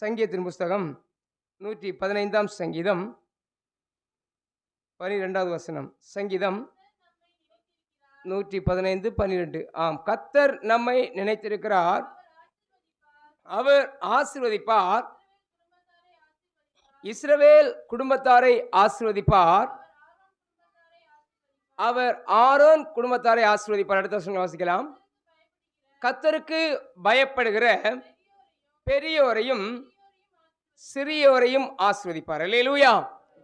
சங்கீதத்தின் புஸ்தகம் நூற்றி பதினைந்தாம் சங்கீதம் பனிரெண்டாவது வசனம். சங்கீதம் நூற்றி பதினைந்து பன்னிரெண்டு ஆம் கத்தர் நம்மை நினைத்திருக்கிறார். அவர் ஆசிர்வதிப்பார். இஸ்ரவேல் குடும்பத்தாரை ஆசிர்வதிப்பார். அவர் ஆரோன் குடும்பத்தாரை ஆசிர்வதிப்பார். அடுத்த வசனம் வாசிக்கலாம். கத்தருக்கு பயப்படுகிற பெரியோரையும் சிறியோரையும் ஆசிர்வதிப்பார். அல்லேலூயா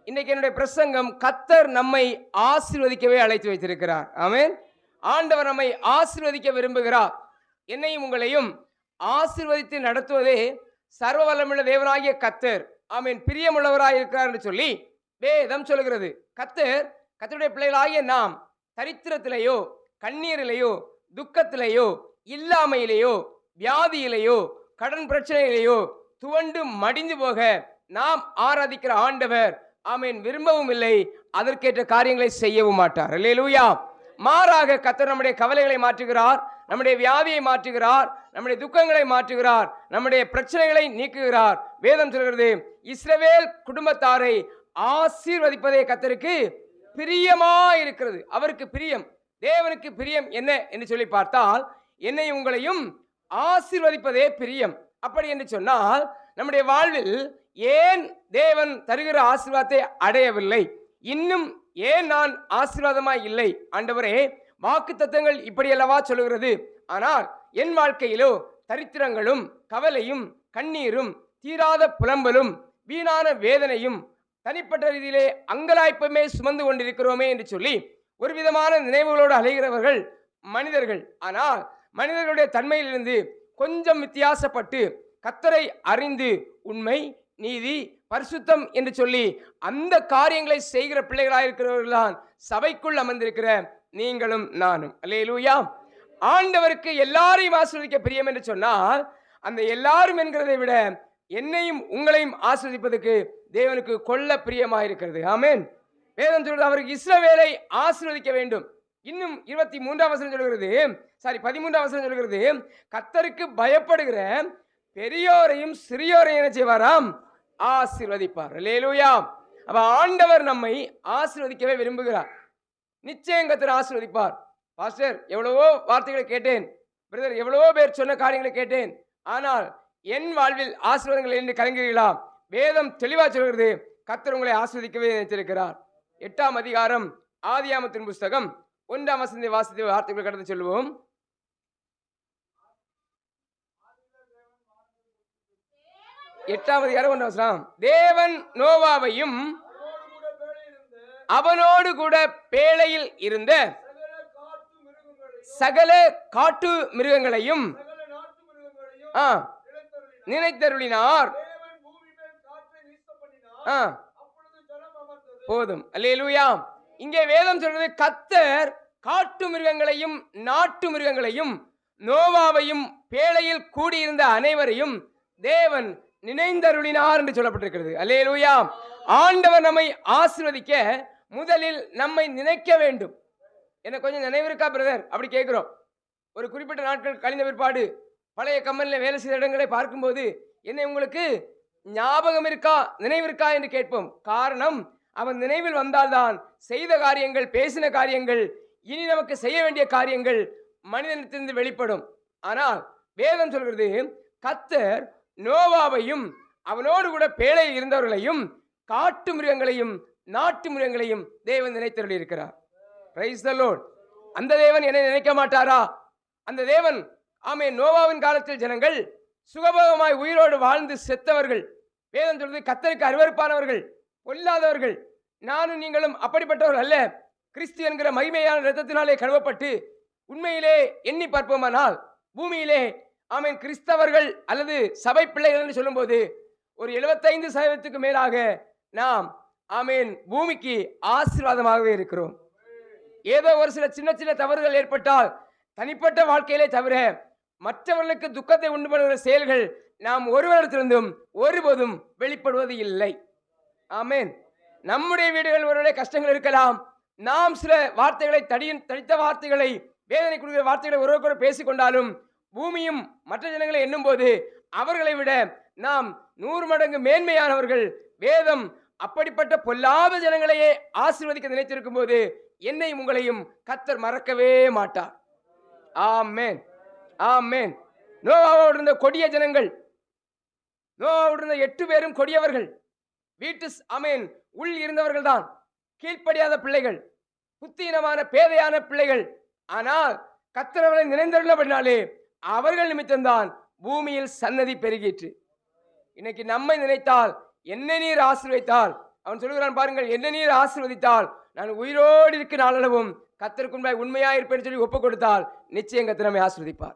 இன்னைக்கு என்னுடைய பிரசங்கம் கத்தர் நம்மை ஆசிர்வதிக்கவே அழைத்து வைத்திருக்கிறார். ஆமேன். ஆண்டவர் நம்மை ஆசிர்வதிக்க விரும்புகிறார். என்னையும் உங்களையும் ஆசிர்வதித்து நடத்துவதே சர்வ வல்லமுள்ள தேவனாகிய கத்தர். ஆமீன். பிரியமுள்ளவராக இருக்கிறார் என்று சொல்லி வேதம் சொல்கிறது கத்தர் கத்தருடைய பிள்ளைகளாகிய நாம் தரித்திரத்திலேயோ கண்ணீரிலேயோ துக்கத்திலேயோ இல்லாமையிலேயோ வியாதியிலேயோ கடன் பிரச்சனையிலேயோ துவண்டு மடிந்து போக நாம் ஆராதிக்கிற ஆண்டவர் ஆமீன். விரும்பவும் இல்லை அதற்கேற்ற காரியங்களை செய்யவும் மாட்டார். அல்லேலூயா. மாறாக கத்தர் நம்முடைய கவலைகளை மாற்றுகிறார் நம்முடைய வியாதியை மாற்றுகிறார் நம்முடைய துக்கங்களை மாற்றுகிறார் நம்முடைய பிரச்சனைகளை நீக்குகிறார். வேதம் சொல்கிறது இஸ்ரவேல் குடும்பத்தாரை ஆசீர்வதிப்பதே கத்தருக்கு பிரியமா இருக்கிறது அவருக்கு பிரியம். தேவனுக்கு பிரியம் என்ன என்று சொல்லி பார்த்தால் என்னை உங்களையும் ஆசிர்வதிப்பதே பிரியம். அப்படி என்று சொன்னால் நம்முடைய வாழ்வில் ஏன் தேவன் தருகிற ஆசீர்வாதத்தை அடையவில்லை? இன்னும் ஏன் நான் ஆசீர்வாதமாய் இல்லை? ஆண்டவரே வாக்கு தத்தங்கள் இப்படி அல்லவா சொல்லுகிறது? ஆனால் என் வாழ்க்கையிலோ தரித்திரங்களும் கவலையும் கண்ணீரும் தீராத புலம்பலும் வீணான வேதனையும் தனிப்பட்ட ரீதியிலே அங்கலாய்ப்பமே சுமந்து கொண்டிருக்கிறோமே என்று சொல்லி ஒரு விதமான நினைவுகளோடு அலைகிறவர்கள் மனிதர்கள். ஆனால் மனிதர்களுடைய தன்மையிலிருந்து கொஞ்சம் வித்தியாசப்பட்டு கத்தரை அறிந்து உண்மை நீதி பரிசுத்தம் என்று சொல்லி அந்த காரியங்களை செய்கிற பிள்ளைகளாக இருக்கிறவர்கள்தான் சபைக்குள் அமர்ந்திருக்கிற நீங்களும் நானும். அல்லேலூயா. ஆண்டவருக்கு எல்லாரையும் ஆசிர்வதிக்க பிரியம் என்று சொன்னால் அந்த எல்லாரும் என்கிறதை விட என்னையும் உங்களையும் ஆஸ்வதிப்பதற்கு தேவனுக்கு கொள்ள பிரியமாக இருக்கிறது வேதம் சொல்றது அவருக்கு இஸ்ரவேலை ஆசிர்வதிக்க வேண்டும். இன்னும் இருபத்தி மூன்றாம் வசனம் சொல்கிறது சாரி பதிமூன்றாம் வசனம் சொல்கிறது கத்தருக்கு பயப்படுகிற பெரியோரையும் சிறியோரையும் என்ன செய்வாராம்? ஆசீர்வதிப்பார். லேலூயா அப்ப ஆண்டவர் நம்மை ஆசீர்வதிக்கவே விரும்புகிறார். நிச்சயம் கத்தர் ஆசீர்வதிப்பார். பாஸ்டர் எவ்வளவோ வார்த்தைகளை கேட்டேன். பிரதர் எவ்வளவோ பேர் சொன்ன காரியங்களை கேட்டேன். ஆனால் என் வாழ்வில் ஆசீர்வாதங்கள் என்று கலங்குகிறீர்களா? வேதம் தெளிவாக சொல்கிறது கத்தர் உங்களை ஆஸ்வதிக்கவே நினைத்திருக்கிறார். எட்டாம் அதிகாரம் ஆதியாமத்தின் புஸ்தகம் ஒன்றாம் வசந்தி வாசித்து வார்த்தைகள் கடந்து சொல்லுவோம் எட்டாவது யாரும் ஒன்றாம் வசனம். தேவன் நோவாவையும் அவனோடு கூட பேழையில் இருந்த சகல காட்டு மிருகங்களையும் ஆ, நினைத்தருளினார். ஆ, போதும். அல்லேலூயா. இங்கே வேதம் சொல்றது கத்தர் காட்டு மிருகங்களையும் நாட்டு மிருகங்களையும் நோவாவையும் பேழையில் கூடியிருந்த அனைவரையும் தேவன் நினைந்தருளினார் என்று சொல்லப்பட்டிருக்கிறது. அல்லேலூயா. ஆண்டவர் நம்மை ஆசிர்வதிக்க முதலில் நம்மை நினைக்க வேண்டும். எனக்கு கொஞ்சம் நினைவிருக்கா பிரதர்? அப்படி கேட்குறோம். ஒரு குறிப்பிட்ட நாட்கள் கழிந்த பிற்பாடு பழைய கம்பெனியில் வேலை செய்த இடங்களை பார்க்கும்போது என்னை உங்களுக்கு ஞாபகம் இருக்கா நினைவிருக்கா என்று கேட்போம். காரணம் அவன் நினைவில் வந்தால்தான் செய்த காரியங்கள் பேசின காரியங்கள் இனி நமக்கு செய்ய வேண்டிய காரியங்கள் மனிதனத்திலிருந்து வெளிப்படும். ஆனால் வேதம் சொல்கிறது கத்தர் நோவாவையும் அவனோடு கூட பேழை இருந்தவர்களையும் காட்டு மிருகங்களையும் நாட்டு மிருகங்களையும் தேவன் நினைத்தருளி இருக்கிறார். பிரைஸ் த லோட் அந்த தேவன் என்னை நினைக்க மாட்டாரா? அந்த தேவன் ஆமே நோவாவின் காலத்தில் ஜனங்கள் சுகபோகமாய் உயிரோடு வாழ்ந்து செத்தவர்கள். வேதம் சொல்வது கத்தருக்கு அருவருப்பானவர்கள். பொல்லாதவர்கள். நானும் நீங்களும் அப்படிப்பட்டவர்கள் அல்ல. கிறிஸ்து என்கிற மகிமையான ரத்தத்தினாலே கழுவப்பட்டு உண்மையிலே எண்ணி பார்ப்போமானால் பூமியிலே ஆமீன் கிறிஸ்தவர்கள் அல்லது சபை பிள்ளைகள் என்று சொல்லும்போது ஒரு எழுபத்தைந்து சதவீதத்துக்கு மேலாக நாம் ஆமீன் பூமிக்கு ஆசீர்வாதமாகவே இருக்கிறோம். ஏதோ ஒரு சில சின்ன சின்ன தவறுகள் ஏற்பட்டால் தனிப்பட்ட வாழ்க்கையிலே தவிர மற்றவர்களுக்கு துக்கத்தை உண்டு பண்ணுகிற செயல்கள் நாம் ஒருவரிடத்திலிருந்தும் ஒருபோதும் வெளிப்படுவது இல்லை. ஆமேன். நம்முடைய வீடுகள் ஒருவேளை கஷ்டங்கள் இருக்கலாம். நாம் சில வார்த்தைகளை தடியின் தடித்த வார்த்தைகளை வேதனை கொடுக்கிற வார்த்தைகளை ஒருவருக்கொரு பேசிக்கொண்டாலும் பூமியும் மற்ற ஜனங்களை எண்ணும்போது அவர்களை விட நாம் நூறு மடங்கு மேன்மையானவர்கள் வேதம் அப்படிப்பட்ட பொல்லாத ஜனங்களையே ஆசீர்வதிக்க நினைத்திருக்கும் போது என்னையும் உங்களையும் கத்தர் மறக்கவே மாட்டார். ஆமேன். ஆமேன். நோவாவோடு இருந்த கொடிய ஜனங்கள் நோவாவோடு இருந்த எட்டு பேரும் கொடியவர்கள் வீட்டு அமேன் உள் இருந்தவர்கள் தான் கீழ்ப்படியாத பிள்ளைகள் புத்தீனமான பேதையான பிள்ளைகள். ஆனால் கத்திரவர்களை நினைந்தருளபடினாலே அவர்கள் நிமித்தம்தான் பூமியில் சன்னதி பெருகிற்று. இன்னைக்கு நம்மை நினைத்தால் என்ன நீர் ஆசிர்வதித்தால்? அவன் சொல்லுகிறான் பாருங்கள் என்ன நீர் ஆசீர்வதித்தால்? நான் உயிரோடு இருக்க நாளளவும் கத்தருக்குண்டாய் உண்மையாக இருப்பேன்னு சொல்லி ஒப்பு கொடுத்தால் நிச்சயம் கத்திரமை ஆசிர்வதிப்பார்.